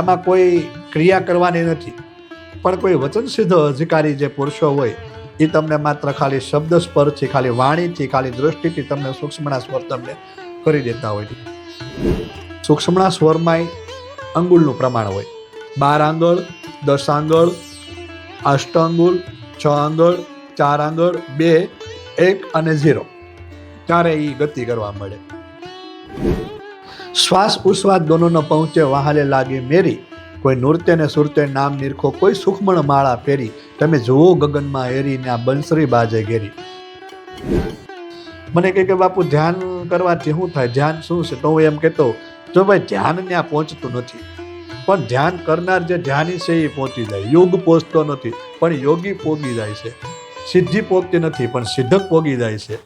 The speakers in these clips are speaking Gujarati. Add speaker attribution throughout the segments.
Speaker 1: એમાં કોઈ ક્રિયા કરવાની નથી. પણ કોઈ વચન સિદ્ધ અધિકારી જે પુરુષો હોય, એ તમને માત્ર ખાલી શબ્દ સ્પર્શથી, ખાલી વાણીથી, ખાલી દૃષ્ટિથી તમને સૂક્ષ્મના સ્વર તમને કરી દેતા હોય સૂક્ષ્મના સ્વરમાંય અંગુલનું પ્રમાણ હોય. બાર આંગળ, દસ આંગળ, અષ્ટ આંગુલ, છ આંગળ, ચાર આંગળ, બે, એક અને ઝીરો. ત્યારે એ ગતિ કરવા મળે. શ્વાસ ઉશ્વાસ દોનો પહોંચે વહાલે લાગે મેરી. કોઈ નૃત્ય ને સુરતે નામ નિરખો, કોઈ સુખમણ માળા ફેરી. તમે જુઓ ગગનમાં એરી ને આ બંસરી બાજે ઘેરી. મને કહે કે, બાપુ, ધ્યાન કરવાથી શું થાય? ધ્યાન શું છે? તો હું એમ કહેતો, જો ભાઈ, ધ્યાન ત્યાં પહોંચતું નથી. પણ ધ્યાન કરનાર જે ધ્યાની છે એ પહોંચી જાય. યોગ પહોંચતો નથી, પણ યોગી પોગી જાય છે. સિદ્ધિ પહોંચતી નથી, પણ સિદ્ધક પોગી જાય છે.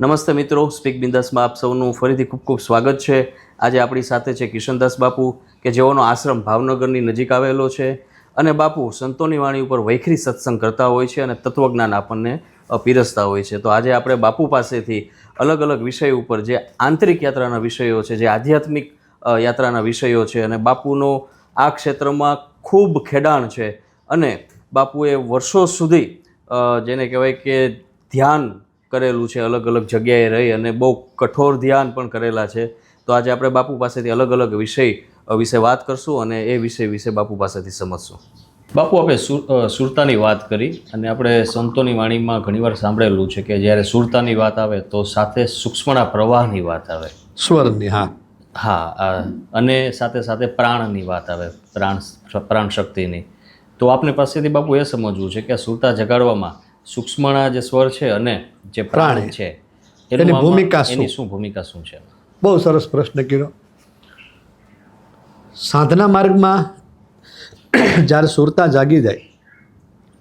Speaker 2: નમસ્તે મિત્રો, સ્પીક બિંદાસમાં આપ સૌનું ફરીથી ખૂબ ખૂબ સ્વાગત છે. આજે આપણી સાથે છે કિશનદાસ બાપુ, કે જેઓનો આશ્રમ ભાવનગરની નજીક આવેલો છે. અને બાપુ, સંતોની વાણી ઉપર વૈખરી સત્સંગ કરતા હોય છે અને તત્વજ્ઞાન આપણને પીરસતા હોય છે. તો આજે આપણે બાપુ પાસેથી અલગ અલગ વિષય ઉપર જે આંતરિક યાત્રાના વિષયો છે, જે આધ્યાત્મિક યાત્રાના વિષયો છે અને બાપુનો આ ક્ષેત્રમાં ખૂબ ખેડાણ છે. અને બાપુએ વર્ષો સુધી જેને કહેવાય કે ધ્યાન કરેલું છે અલગ અલગ જગ્યાએ રહી અને બહુ કઠોર ધ્યાન પણ કરેલા છે. તો આજે આપણે બાપુ પાસેથી અલગ અલગ વિષય વિશે વાત કરશું અને એ વિષય વિશે બાપુ પાસેથી સમજશું. બાપુ આપણે સુર સુરતાની વાત કરી અને આપણે સંતોની વાણીમાં ઘણીવાર સાંભળેલું છે કે જ્યારે સુરતાની વાત આવે તો સાથે સૂક્ષ્મના પ્રવાહની વાત આવે.
Speaker 1: સ્વરની હા.
Speaker 2: હા અને સાથે સાથે પ્રાણની વાત આવે પ્રાણ પ્રાણ શક્તિની. તો આપને પાસેથી બાપુ એ સમજવું છે કે સુરતા જગાડવામાં સૂક્ષ્મના જે સ્વર છે અને જે પ્રાણ. છે
Speaker 1: એની ભૂમિકા શું?
Speaker 2: એની શું ભૂમિકા શું છે?
Speaker 1: બહુ સરસ પ્રશ્ન કર્યો. સાધના માર્ગમાં જ્યારે સુરતા જાગી જાય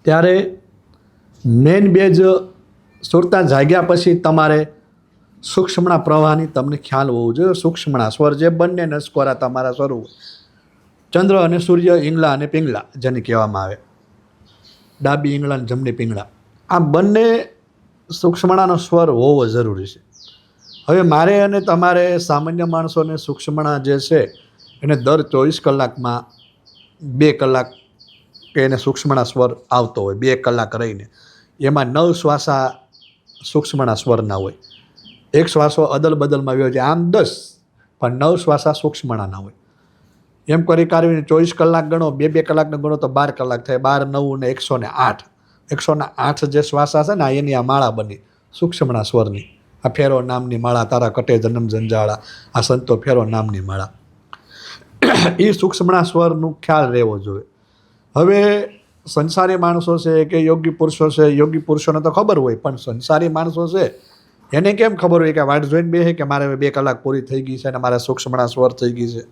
Speaker 1: ત્યારે મેન બે જ સુરતા જાગ્યા પછી તમારે સૂક્ષ્મણા પ્રવાહની તમને ખ્યાલ હોવો જોઈએ. સૂક્ષ્મણા સ્વર જે બંને નસકોરા તમારા સ્વરૂપ ચંદ્ર અને સૂર્ય ઈંગલા અને પિંગલા જેને કહેવામાં આવે. ડાબી ઈંગળા અને જમણી પિંગલા. આ બંને સૂક્ષ્મણાનો સ્વર હોવો જરૂરી છે. હવે મારે અને તમારે સામાન્ય માણસોને સૂક્ષ્મણા જે છે, એને દર ચોવીસ કલાકમાં બે કલાક કે એને સૂક્ષ્મણા સ્વર આવતો હોય, બે કલાક રહીને. એમાં નવ શ્વાસા સૂક્ષ્મણા સ્વરના હોય. એક શ્વાસો અદલ બદલમાં આવ્યો છે આમ દસ, પણ નવ શ્વાસા સૂક્ષ્મણાના હોય. એમ કરી કાઢીને ચોવીસ કલાક ગણો, બે બે કલાકને ગણો તો બાર કલાક થાય, બાર, નવ ને એકસો ને આઠ. એકસો ને આઠ જે શ્વાસા છે ને એની આ માળા બની સૂક્ષ્મણા સ્વરની. આ ફેરો નામની માળા, તારા કટે જન્મ જંજાળા આ સંતો ફેરો નામની માળા. એ સૂક્ષ્મણા સ્વરનું ખ્યાલ રહેવો જોઈએ. હવે સંસારી માણસો છે કે યોગી પુરુષો છે, યોગી પુરુષોને તો ખબર હોય, પણ સંસારી માણસો છે, એને કેમ ખબર હોય કે વાટ જોઈને બે કે મારે બે કલાક પૂરી થઈ ગઈ છે અને મારે સૂક્ષ્મણા સ્વર થઈ ગઈ છે?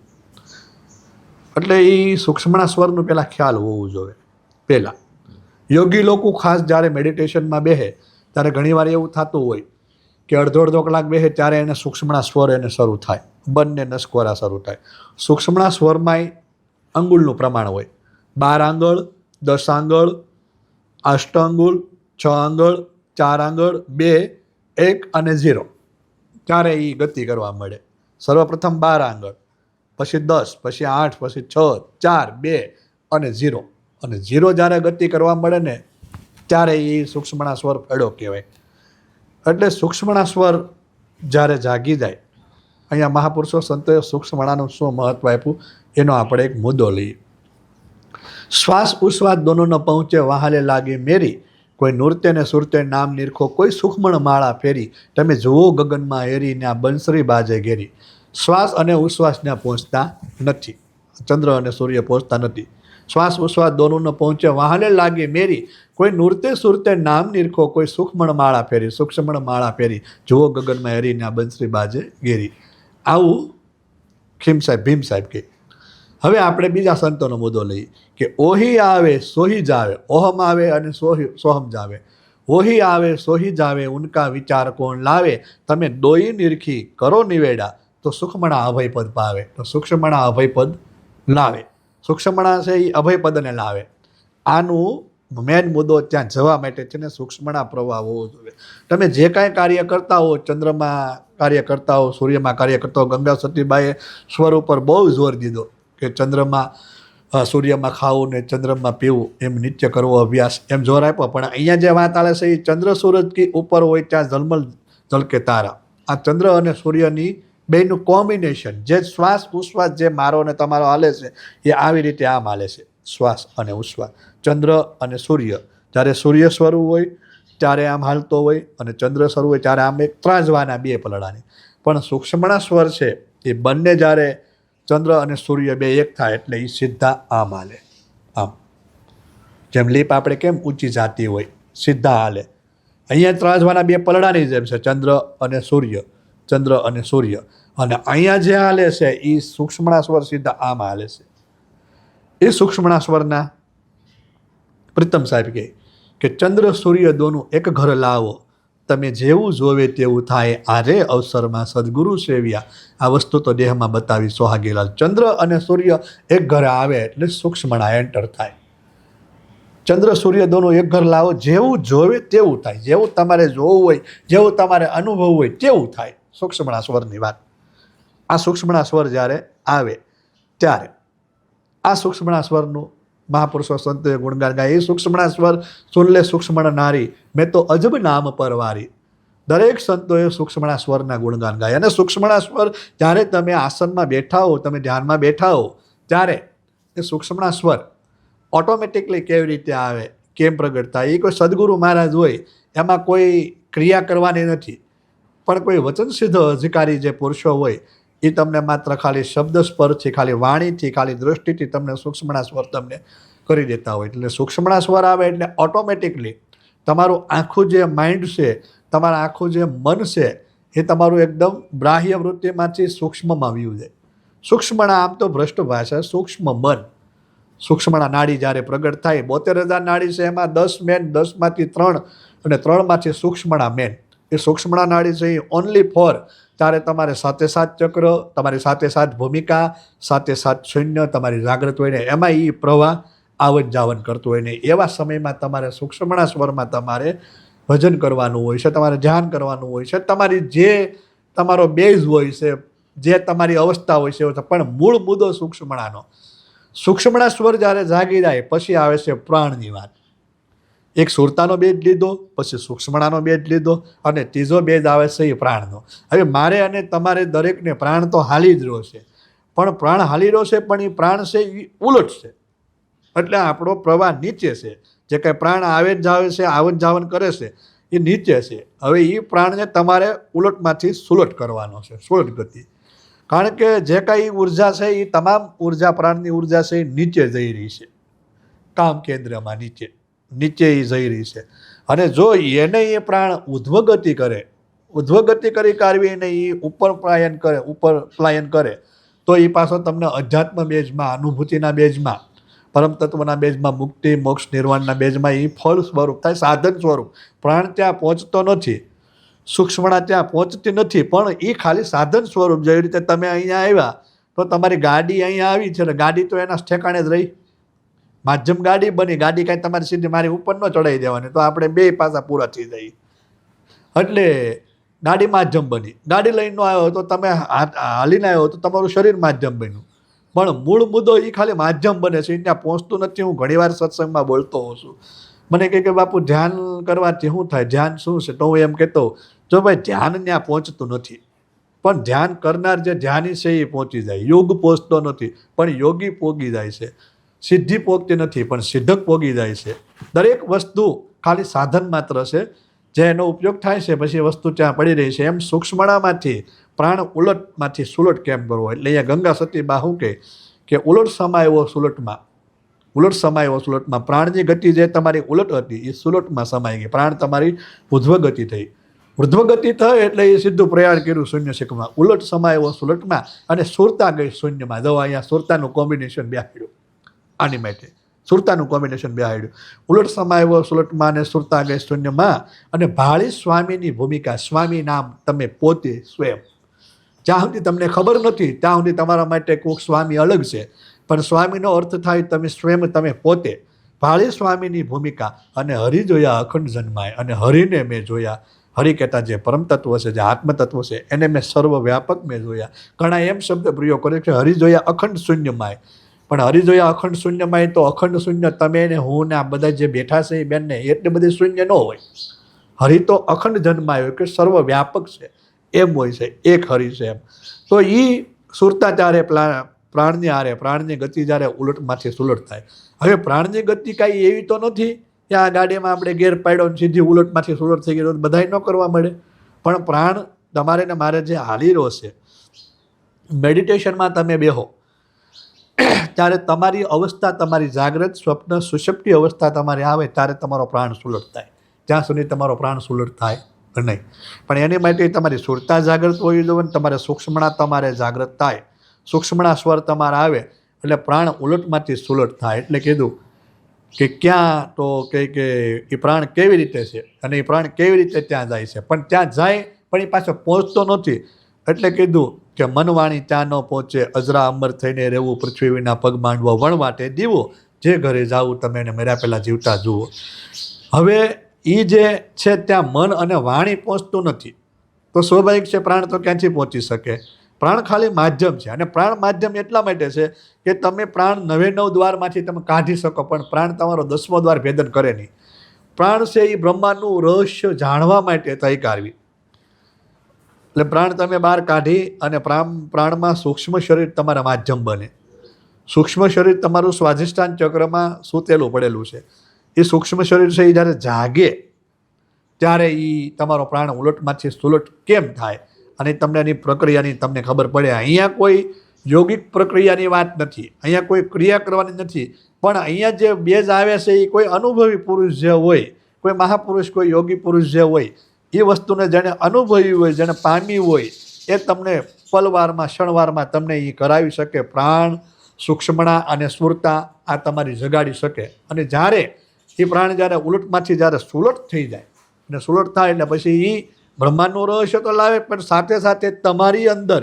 Speaker 1: એટલે એ સૂક્ષ્મણા સ્વરનું પહેલાં ખ્યાલ હોવું જોઈએ પહેલાં યોગી લોકો ખાસ જ્યારે મેડિટેશનમાં બેસે ત્યારે ઘણીવાર એવું થતું હોય કે અડધો અડધો કલાક બેસે ત્યારે એને સૂક્ષ્મણા સ્વર એને શરૂ થાય. બંને નસકોરા શરૂ થાય. સૂક્ષ્મણા સ્વરમાંય અંગુલનું પ્રમાણ હોય. બાર આંગળ, દસ આંગળ, અષ્ટ અંગુલ છ આંગળ, ચાર આંગળ, બે, એક અને ઝીરો. ત્યારે એ ગતિ કરવા મળે. સર્વપ્રથમ બાર આંગળ, પછી દસ, પછી આઠ, પછી છ, ચાર, બે અને ઝીરો. અને ઝીરો જ્યારે ગતિ કરવા મળે ને, ત્યારે એ સૂક્ષ્મણા સ્વર ફેડો કહેવાય. એટલે સૂક્ષ્મણા સ્વર જ્યારે જાગી જાય, અહીંયા મહાપુરુષો સંતોએ સૂક્ષ્મણાનું શું મહત્વ આપ્યું? એનો આપણે એક મુદ્દો લઈએ. શ્વાસ ઉશ્વાસ દોનો ન પહોંચે વહાલે લાગે મેરી, કોઈ નૃત્ય ને સુરતે નામ નિરખો, કોઈ સુખમણ માળા ફેરી, તમે જુઓ ગગનમાં હેરી ને આ બંસરી બાજે ઘેરી. શ્વાસ અને ઉશ્વાસ ત્યાં પહોંચતા નથી. ચંદ્ર અને સૂર્ય પહોંચતા નથી. શ્વાસ ઉશ્વાસ દોનો ન પહોંચે, વાહને લાગે મેરી. કોઈ નૂરતે સુરતે નામ નિરખો, કોઈ સુખમણ માળા ફેરી, સૂક્ષ્મણ માળા ફેરી. જુઓ ગગનમાં હેરી ને આ બંસરી બાજે ઘેરી. આવું ખીમ સાહેબ, ભીમ સાહેબ કે હવે આપણે બીજા સંતોનો મુદ્દો લઈએ કે ઓહી આવે, સોહી જાવે ઓહમ આવે અને સોહી, સોહમ જાવે ઓહી આવે, સોહી જાવે ઉનકા વિચાર કોણ લાવે? તમે દોઈ નિરખી કરો નિવેડા, તો સુખમણા અભયપદ પાવે, તો સૂક્ષ્મણા અભયપદ લાવે. સૂક્ષ્મણા છે એ અભયપદને લાવે. આનું મેન મુદ્દો ત્યાં જવા માટે છે ને સૂક્ષ્મણા પ્રવાહ હોવો જોઈએ. તમે જે કાંઈ કાર્ય કરતા હો, ચંદ્રમાં કાર્ય કરતા હો, સૂર્યમાં કાર્ય કરતા હો, ગંગા સતીબાઈએ સ્વર ઉપર બહુ જોર દીધો કે ચંદ્રમાં સૂર્યમાં ખાવું ને ચંદ્રમાં પીવું એમ નિત્ય કરવો અભ્યાસ એમ જોર આપ્યો. પણ અહીંયા જે વાત આવે છે એ ચંદ્ર સૂરજ કી ઉપર હોય ત્યાં જલમલ ઝલકે તારા. આ ચંદ્ર અને સૂર્યની બેનું કોમ્બિનેશન, જે શ્વાસ ઉશ્વાસ જે મારો અને તમારો હાલે છે, એ આવી રીતે આમ હાલે છે. શ્વાસ અને ઉશ્વાસ. ચંદ્ર અને સૂર્ય. જ્યારે સૂર્ય સ્વરૂપ હોય, ત્યારે આમ હાલતો હોય અને ચંદ્ર સ્વરૂપ હોય, ત્યારે આમ એક ત્રાજવાના બે પલડાની. પણ સૂક્ષ્મણા સ્વર છે, એ બંને જ્યારે ચંદ્ર અને સૂર્ય બે એક થાય એટલે એ સીધા આમ હાલે. આમ. જેમ લીપ આપણે કેમ ઊંચી જાતી હોય, સીધા હાલે. અહીંયા ત્રાજવાના બે પલડાની જેમ છે, ચંદ્ર અને સૂર્ય. ચંદ્ર અને સૂર્ય. અને અહીંયા જે હાલે છે એ સૂક્ષ્મણા સ્વર સીધા આમ હાલે છે. એ સૂક્ષ્મણા સ્વરના પ્રીતમ સાહેબ કહે કે, ચંદ્ર, સૂર્ય દોનું એક ઘર લાવો. તમે જેવું જોવે તેવું થાય. આરે અવસરમાં સદગુરુ સેવ્યા. આ વસ્તુ તો દેહમાં બતાવી સોહાગીલાલ. ચંદ્ર અને સૂર્ય એક ઘરે આવે એટલે સૂક્ષ્મણા એન્ટર થાય. ચંદ્ર, સૂર્ય દોનું એક ઘર લાવો. જેવું જોવે તેવું થાય. જેવું તમારે જોવું હોય, જેવું તમારે અનુભવવું હોય, તેવું થાય. સૂક્ષ્મણા સ્વરની વાત. આ સૂક્ષ્મણા સ્વર જ્યારે આવે ત્યારે આ સૂક્ષ્મણા સ્વરનું મહાપુરુષો સંતોએ ગુણગાન ગાય. એ સૂક્ષ્મણા સ્વર સુનલે સૂક્ષ્મણ નારી. મેં તો અજબ નામ પરવારી દરેક સંતોએ સૂક્ષ્મણા સ્વરના ગુણગાન ગાય. અને સૂક્ષ્મણા સ્વર જ્યારે તમે આસનમાં બેઠા હો, તમે ધ્યાનમાં બેઠા હો, ત્યારે એ સૂક્ષ્મણા સ્વર ઓટોમેટિકલી કેવી રીતે આવે, કેમ પ્રગટ થાય એ કોઈ સદગુરુ મહારાજ હોય, એમાં કોઈ ક્રિયા કરવાની નથી. પણ કોઈ વચનસિદ્ધ અધિકારી જે પુરુષો હોય એ તમને માત્ર ખાલી શબ્દ સ્પર્શથી, ખાલી વાણીથી, ખાલી દૃષ્ટિથી તમને સૂક્ષ્મણા સ્વર તમને કરી દેતા હોય. એટલે સૂક્ષ્મણા સ્વર આવે એટલે ઓટોમેટિકલી તમારું આખું જે માઇન્ડ છે, તમારા આખું જે મન છે, એ તમારું એકદમ બાહ્ય વૃત્તિમાંથી સૂક્ષ્મમાં આવ્યું જાય સૂક્ષ્મણા આમ તો ભ્રષ્ટ ભાષા, સૂક્ષ્મ મન. સૂક્ષ્મણા નાડી જ્યારે પ્રગટ થાય, બોતેર હજાર નાડી છે એમાં દસ મેન દસમાંથી ત્રણ અને ત્રણમાંથી સૂક્ષ્મણા મેન એ સૂક્ષ્મણા નાડી છે એ ઓનલી ફોર ત્યારે તમારે સાથે સાત ચક્ર, તમારી સાથે સાત ભૂમિકા, સાથે સાત શૂન્ય તમારી જાગૃત હોય ને એમાં એ પ્રવાહ આવન જાવન કરતું હોય ને એવા સમયમાં તમારે સૂક્ષ્મણા સ્વરમાં તમારે ભજન કરવાનું હોય છે, તમારે ધ્યાન કરવાનું હોય છે તમારી જે તમારો બેઝ હોય છે, જે તમારી અવસ્થા હોય છે. પણ મૂળ મુદ્દો સૂક્ષ્મણાનો સૂક્ષ્મણા સ્વર જ્યારે જાગી જાય, પછી આવે છે પ્રાણની વાત એક સુરતાનો બેજ લીધો, પછી સૂક્ષ્મણાનો બેજ લીધો અને ત્રીજો બેજ આવે છે એ પ્રાણનો. હવે મારે અને તમારે દરેકને પ્રાણ તો હાલી જ રહ્યો છે. પણ પ્રાણ હાલી રહ્યો છે, પણ એ પ્રાણ છે એ ઉલટ છે. એટલે આપણો પ્રવાહ નીચે છે. જે કાંઈ પ્રાણ આવે જ આવે છે આવન જાવન કરે છે, એ નીચે છે. હવે એ પ્રાણને તમારે ઉલટમાંથી સુલટ કરવાનો છે, સુલટ ગતિ. કારણ કે જે કાંઈ ઊર્જા છે એ તમામ ઊર્જા પ્રાણની ઊર્જા છે એ નીચે જઈ રહી છે. કામ કેન્દ્રમાં નીચે. નીચે એ જઈ રહી છે. અને જો એને એ પ્રાણ ઉધ્વગતિ કરે ઉધ્વગતિ કરી કાઢવીને એ ઉપર પ્લાયન કરે, ઉપર પ્લાયન કરે, તો એ પાછો તમને અધ્યાત્મ બેજમાં અનુભૂતિના બેજમાં પરમ તત્વના બેજમાં મુક્તિ, મોક્ષ, નિર્વાણના બેજમાં એ ફળ સ્વરૂપ થાય, સાધન સ્વરૂપ. પ્રાણ ત્યાં પહોંચતો નથી, સૂક્ષ્મણા ત્યાં પહોંચતી નથી, પણ એ ખાલી સાધન સ્વરૂપ. જેવી રીતે તમે અહીંયા આવ્યા, તો તમારી ગાડી અહીંયા આવી છે ગાડી તો એના ઠેકાણે જ રહી. માધ્યમ ગાડી બની, ગાડી કાંઈ તમારી સીધી મારી ઉપર ન ચડાવી દેવાની, તો આપણે બે પાસા પૂરા થઈ જઈએ એટલે ગાડી માધ્યમ બની. ગાડી લઈને આવ્યો તો તમે હાલીને આવ્યો તો તમારું શરીર માધ્યમ બન્યું. પણ મૂળ મુદ્દો એ ખાલી માધ્યમ બને છે ત્યાં પહોંચતું નથી, હું ઘણીવાર સત્સંગમાં બોલતો હોઉં છું. મને કહે કે બાપુ, ધ્યાન કરવાથી શું થાય? ધ્યાન શું છે? તો હું એમ કહેતો, જો ભાઈ, ધ્યાન ત્યાં પહોંચતું નથી. પણ ધ્યાન કરનાર જે ધ્યાની છે એ પહોંચી જાય. યોગ પહોંચતો નથી, પણ યોગી પોગી જાય છે. સિદ્ધિ પોગતી નથી, પણ સિદ્ધક પોગી જાય છે. દરેક વસ્તુ ખાલી સાધન માત્ર છે, જે એનો ઉપયોગ થાય છે, પછી વસ્તુ ત્યાં પડી રહી છે. એમ સૂક્ષ્મણામાંથી, પ્રાણ ઉલટમાંથી સુલટ કેમ કરવો? એટલે અહીંયા ગંગા સતી બાહુ કે કે ઉલટ સમાયો સુલટમાં. ઉલટ સમાયો સુલટમાં. પ્રાણની ગતિ જે તમારી ઉલટ હતી, એ સુલટમાં સમાઈ ગઈ. પ્રાણ તમારી ઉધ્વ ગતિ થઈ. ઉર્ધ્વગતિ થાય એટલે એ સીધું પ્રયાણ કર્યું શૂન્ય શીખમાં. ઉલટ સમાયો સુલટમાં અને સુરતા ગઈ શૂન્યમાં. દવા અહીંયા સુરતાનું કોમ્બિનેશન બેહાડ્યું આની માટે. સુરતાનું કોમ્બિનેશન બે આવ્યું ઉલટ સમાયો સુલટમાં અને સુરતા ગઈ શૂન્યમાં અને ભાળી સ્વામીની ભૂમિકા, સ્વામી નામ તમે પોતે સ્વયં. જ્યાં સુધી તમને ખબર નથી, ત્યાં સુધી તમારા માટે કોઈક સ્વામી અલગ છે. પણ સ્વામીનો અર્થ થાય તમે સ્વયં, તમે પોતે. ભાળી સ્વામીની ભૂમિકા અને હરિ જોયા અખંડ જન્માય. અને હરિને મેં જોયા. હરિ કહેતા જે પરમ તત્વ છે, જે આત્મતત્વ છે, એને મેં સર્વવ્યાપક મેં જોયા. ઘણા એમ શબ્દ પ્રયોગ કરે છે હરિ જોયા અખંડ શૂન્યમાય. પણ હરિ જોયા અખંડ શૂન્યમાય તો અખંડ શૂન્ય તમે ને હું ને આ બધા જે બેઠા છે એ બેનને એટલે બધી શૂન્ય ન હોય. હરિ તો અખંડ જન્માયો કે સર્વવ્યાપક છે. એમ હોય છે, એક હરિ છે એમ. તો એ સુરતા ત્યારે પ્લા, પ્રાણની આરે પ્રાણની ગતિ જ્યારે ઉલટમાંથી સુલટ થાય હવે પ્રાણની ગતિ કાંઈ એવી તો નથી કે આ ગાડીમાં આપણે ગેર પાડ્યો સીધી ઉલટમાંથી સુલટ થઈ ગયો બધાય ન કરવા મળે. પણ પ્રાણ તમારે ને મારે જે હાલી રહ્યો છે, મેડિટેશનમાં તમે બેહો. ત્યારે તમારી અવસ્થા, તમારી જાગ્રત સ્વપ્ન, સુષુપ્તિ અવસ્થા તમારી આવે ત્યારે તમારો પ્રાણ સુલટ થાય. ત્યાં સુધી તમારો પ્રાણ સુલટ થાય નહીં. પણ એની માટે તમારી સુરતા જાગૃત હોવી જોઈએ ને તમારે સૂક્ષ્મણા તમારે જાગૃત થાય. સૂક્ષ્મણા સ્વર તમારા આવે એટલે પ્રાણ ઉલટમાંથી સુલટ થાય. એટલે કીધું કે ક્યાં તો કે કે એ પ્રાણ કેવી રીતે છે અને એ પ્રાણ કેવી રીતે ત્યાં જાય છે. પણ ત્યાં જાય, પણ એ પાછો પહોંચતો નથી. એટલે કીધું કે મનવાણી ત્યાં ન પહોંચે, અજરા અમર થઈને રહેવું, પૃથ્વી વિના પગ માંડવો વણવાટે દીવો, જે ઘરે જાવું તમે એને મર્યા પહેલાં જીવતા જુઓ. હવે એ જે છે ત્યાં મન અને વાણી પહોંચતું નથી. તો સ્વાભાવિક છે પ્રાણ તો ક્યાંથી પહોંચી શકે? પ્રાણ ખાલી માધ્યમ છે અને પ્રાણ માધ્યમ એટલા માટે છે કે તમે પ્રાણ નવે નવ દ્વારમાંથી તમે કાઢી શકો, પણ પ્રાણ તમારો દસમો દ્વાર ભેદન કરે નહીં. પ્રાણ છે એ બ્રહ્માંડનું રહસ્ય જાણવા માટે તૈકારવી એટલે પ્રાણ તમે બહાર કાઢી અને પ્રાણ પ્રાણમાં સૂક્ષ્મ શરીર તમારા માધ્યમ બને. સૂક્ષ્મ શરીર તમારું સ્વાધિષ્ઠાન ચક્રમાં સૂતેલું પડેલું છે. એ સૂક્ષ્મ શરીર છે એ જ્યારે જાગે, ત્યારે એ તમારો પ્રાણ ઉલટમાંથી સુલટ કેમ થાય? અને તમને એની પ્રક્રિયાની તમને ખબર પડે. અહીંયા કોઈ યોગિક પ્રક્રિયાની વાત નથી. અહીંયા કોઈ ક્રિયા કરવાની નથી. પણ અહીંયા જે બેઝ આવે છે એ કોઈ અનુભવી પુરુષ જે હોય, કોઈ મહાપુરુષ, કોઈ યોગી પુરુષ જે હોય એ વસ્તુને જેણે અનુભવી હોય, જેણે પામી હોય, એ તમને પલવારમાં, ક્ષણવારમાં તમને એ કરાવી શકે. પ્રાણ સૂક્ષ્મણા અને સુરતા આ તમારી જગાડી શકે. અને જ્યારે એ પ્રાણ જ્યારે ઉલટમાંથી જ્યારે સુલટ થઈ જાય, અને સુલટ થાય એટલે પછી એ બ્રહ્માંડનું રહસ્ય તો લાવે, પણ સાથે સાથે તમારી અંદર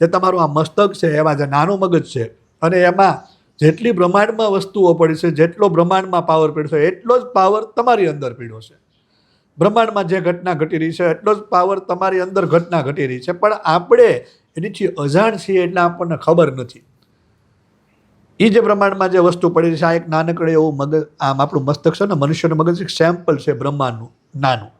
Speaker 1: જે તમારું આ મસ્તક છે એમાં જે નાનું મગજ છે, અને એમાં જેટલી બ્રહ્માંડમાં વસ્તુઓ પડી છે, જેટલો બ્રહ્માંડમાં પાવર પીડશે એટલો જ પાવર તમારી અંદર પીડ્યો છે. બ્રહ્માંડમાં જે ઘટના ઘટી રહી છે, એટલો જ પાવર તમારી અંદર ઘટના ઘટી રહી છે. પણ આપણે એનીથી અજાણ છીએ એટલે આપણને ખબર નથી. એ જે બ્રહ્માંડમાં જે વસ્તુ પડી રહી છે, આ એક નાનકડે એવું મગજ આમ આપણું મસ્તક છે ને, મનુષ્યનું મગજ, એક સેમ્પલ છે બ્રહ્માંડનું, નાનું.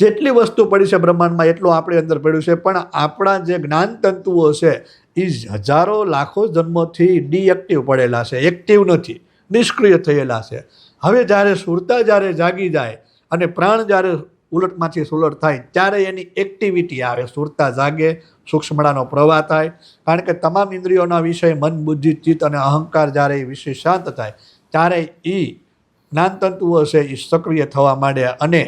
Speaker 1: જેટલી વસ્તુ પડી છે બ્રહ્માંડમાં, એટલું આપણી અંદર પડ્યું છે. પણ આપણા જે જ્ઞાનતંતુઓ છે એ હજારો, લાખો જન્મોથી ડીએક્ટિવ પડેલા છે. એક્ટિવ નથી, નિષ્ક્રિય થયેલા છે. હવે જ્યારે સુરતા જ્યારે જાગી જાય અને પ્રાણ જ્યારે ઉલટમાંથી સુલટ થાય, ત્યારે એની એક્ટિવિટી આવે, સુરતા જાગે સૂક્ષ્મણાનો પ્રવાહ થાય. કારણ કે તમામ ઇન્દ્રિયોના વિષય, મન, બુદ્ધિ, ચિત્ત અને અહંકાર જ્યારે એ વિષય શાંત થાય, ત્યારે એ જ્ઞાનતંતુઓ છે એ સક્રિય થવા માંડે. અને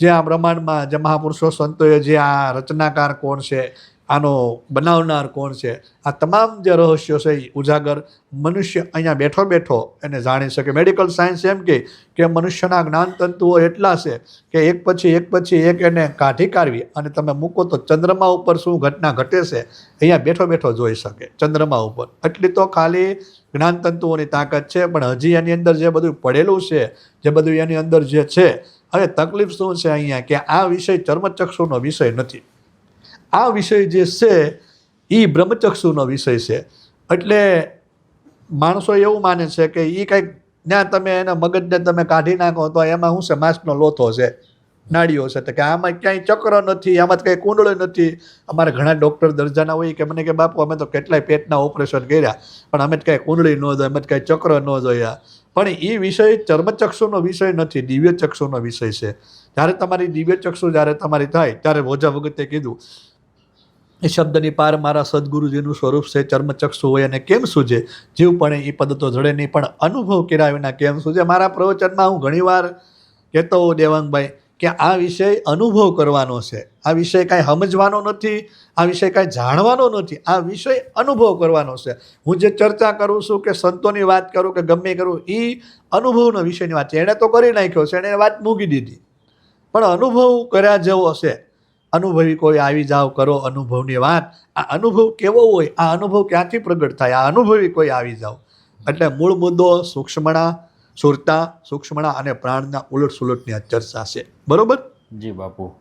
Speaker 1: જે આ બ્રહ્માંડમાં જે મહાપુરુષો સંતોએ જે આ રચનાકાર કોણ છે આનો બનાવનાર કોણ છે? આ તમામ જે રહસ્યો છે એ ઉજાગર મનુષ્ય અહીંયા બેઠો બેઠો એને જાણી શકે. મેડિકલ સાયન્સ એમ કે કે મનુષ્યના જ્ઞાનતંતુઓ એટલા છે કે એક પછી એક પછી એક એને કાઢી કાઢવી અને તમે મૂકો તો ચંદ્રમા ઉપર શું ઘટના ઘટે છે અહીંયા બેઠો બેઠો જોઈ શકે ચંદ્રમા ઉપર. એટલી તો ખાલી જ્ઞાનતંતુઓની તાકાત છે, પણ હજી એની અંદર જે બધું પડેલું છે, જે બધું એની અંદર જે છે, હવે તકલીફ શું છે અહીંયા? કે આ વિષય ચર્મચક્ષુનો વિષય નથી. આ વિષય જે છે એ બ્રહ્મચક્ષુનો વિષય છે. એટલે માણસો એવું માને છે કે એ કંઈક ત્યાં તમે એના મગજને તમે કાઢી નાખો તો એમાં શું છે, માંસનો લોથો છે નાડીઓ છે. તો કે આમાં ક્યાંય ચક્ર નથી, આમાં કંઈ કુંડળો નથી. અમારે ઘણા ડૉક્ટર દર્જાના હોય કે મને કે બાપુ, અમે તો કેટલાય પેટના ઓપરેશન કર્યા, પણ અમે તો કાંઈ કુંડળી ન જોઈ અમે જ કાંઈ ચક્ર ન જોયા. પણ એ વિષય ચર્મચક્ષુનો વિષય નથી દિવ્ય ચક્ષુનો વિષય છે. જ્યારે તમારી દિવ્ય ચક્ષુ જ્યારે તમારી થાય, ત્યારે ભોજા વખતે કીધું એ શબ્દની પાર મારા સદગુરુજીનું સ્વરૂપ છે, ચર્મચક્ષુ હોય અને કેમ સૂજે? જીવ પણ એ પદ તો જડે નહીં, પણ અનુભવ કર્યા વિના કેમ સૂજે? મારા પ્રવચનમાં હું ઘણીવાર કહેતો હોઉં દેવાંગભાઈ કે આ વિષય અનુભવ કરવાનો છે. આ વિષય કાંઈ સમજવાનો નથી, આ વિષય કાંઈ જાણવાનો નથી, આ વિષય અનુભવ કરવાનો છે. હું જે ચર્ચા કરું છું કે સંતોની વાત કરું કે ગમે કરું એ અનુભવનો વિષયની વાત છે. એણે તો કરી નાખ્યો છે, એણે વાત મૂકી દીધી. પણ અનુભવ કર્યા જેવો હશે અનુભવી કોઈ આવી જાવ કરો અનુભવની વાત. આ અનુભવ કેવો હોય? આ અનુભવ ક્યાંથી પ્રગટ થાય? આ અનુભવી કોઈ આવી જાવ એટલે મૂળ મુદ્દો સૂક્ષ્મણા, સુરતા, સૂક્ષ્મણા અને પ્રાણના ઉલટ સુલટની આ ચર્ચા છે. બરોબર?
Speaker 2: જી બાપુ.